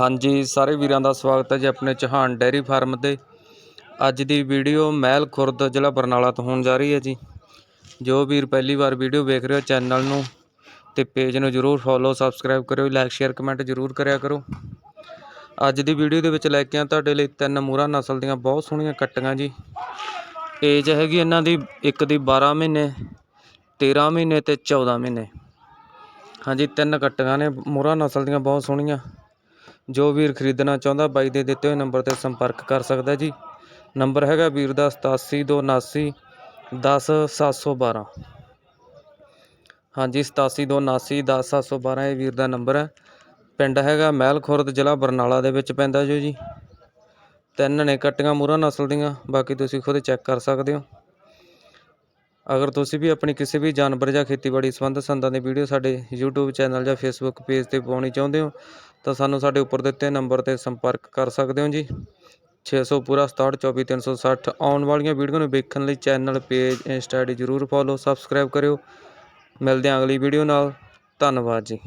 ਹਾਂਜੀ, ਸਾਰੇ ਵੀਰਾਂ ਦਾ ਸਵਾਗਤ ਹੈ ਜੀ ਆਪਣੇ ਚੌਹਾਨ ਡੈਰੀ ਫਾਰਮ ਤੇ। ਅੱਜ ਦੀ ਵੀਡੀਓ ਮਹਿਲ ਖੁਰਦ ਜ਼ਿਲ੍ਹਾ ਬਰਨਾਲਾ ਤੋਂ ਹੋਣ ਜਾ ਰਹੀ ਹੈ ਜੀ। ਜੋ ਵੀਰ ਪਹਿਲੀ ਵਾਰ ਵੀਡੀਓ ਵੇਖ ਰਹੇ ਹੋ ਚੈਨਲ ਨੂੰ ਤੇ ਪੇਜ ਨੂੰ ਜਰੂਰ ਫੋਲੋ ਸਬਸਕ੍ਰਾਈਬ ਕਰਿਓ ਲਾਈਕ ਸ਼ੇਅਰ ਕਮੈਂਟ ਜਰੂਰ ਕਰਿਆ ਕਰੋ। ਅੱਜ ਦੀ ਵੀਡੀਓ ਦੇ ਵਿੱਚ ਲੈ ਕੇ ਆ ਤੁਹਾਡੇ ਲਈ ਤਿੰਨ ਮੂਰਾ ਨਸਲ ਦੀਆਂ ਬਹੁਤ ਸੋਹਣੀਆਂ ਕੱਟੀਆਂ ਜੀ। ਏਜ ਹੈਗੀ ਇਹਨਾਂ ਦੀ ਇੱਕ ਦੀ 12 ਮਹੀਨੇ 13 ਮਹੀਨੇ ਤੇ 14 ਮਹੀਨੇ। ਹਾਂਜੀ, ਤਿੰਨ ਕੱਟੀਆਂ ਨੇ ਮੂਰਾ ਨਸਲ ਦੀਆਂ ਬਹੁਤ ਸੋਹਣੀਆਂ। ਜੋ ਵੀਰ ਖਰੀਦਣਾ ਚਾਹੁੰਦਾ ਬਾਈ ਦੇ ਦਿੱਤੇ ਹੋਏ ਨੰਬਰ ਤੇ ਸੰਪਰਕ ਕਰ ਸਕਦਾ ਜੀ। ਨੰਬਰ ਹੈਗਾ ਵੀਰ ਦਾ 8729 10712 ਹਾਂਜੀ 8729 10712 ਇਹ ਵੀਰ ਦਾ ਨੰਬਰ ਹੈ। ਪਿੰਡ ਹੈਗਾ ਮਹਿਲ ਖੁਰਦ ਜ਼ਿਲ੍ਹਾ ਬਰਨਾਲਾ ਦੇ ਵਿੱਚ ਪੈਂਦਾ ਜੋ ਜੀ। ਤਿੰਨ ਨੇ ਕੱਟੀਆਂ ਮੂਰਾ ਨਸਲ ਦੀਆਂ, ਬਾਕੀ ਤੁਸੀਂ ਖੁਦ ਚੈੱਕ ਕਰ ਸਕਦੇ ਹੋ। ਅਗਰ ਤੁਸੀਂ ਵੀ ਆਪਣੀ ਕਿਸੇ ਵੀ ਜਾਨਵਰ ਜਾਂ ਖੇਤੀਬਾੜੀ ਸੰਬੰਧ ਸੰਦਾਂ ਦੀ ਵੀਡੀਓ ਸਾਡੇ YouTube ਚੈਨਲ ਜਾਂ Facebook ਪੇਜ ਤੇ ਪਾਉਣੀ ਚਾਹੁੰਦੇ ਹੋ ਤਾਂ ਸਾਨੂੰ ਸਾਡੇ ਉੱਪਰ ਦਿੱਤੇ ਨੰਬਰ ਤੇ ਸੰਪਰਕ ਕਰ ਸਕਦੇ ਹੋ ਜੀ। 600 ਪੂਰਾ 6724 ਆਉਣ ਵਾਲੀਆਂ ਵੀਡੀਓ ਨੂੰ ਵੇਖਣ ਲਈ ਚੈਨਲ ਪੇਜ ਇੰਸਟਾ ਆਈਡੀ ਜਰੂਰ ਫੋਲੋ, ਸਬਸਕ੍ਰਾਈਬ ਕਰਿਓ। ਮਿਲਦੇ ਹਾਂ ਅਗਲੀ ਵੀਡੀਓ ਨਾਲ। ਧੰਨਵਾਦ ਜੀ।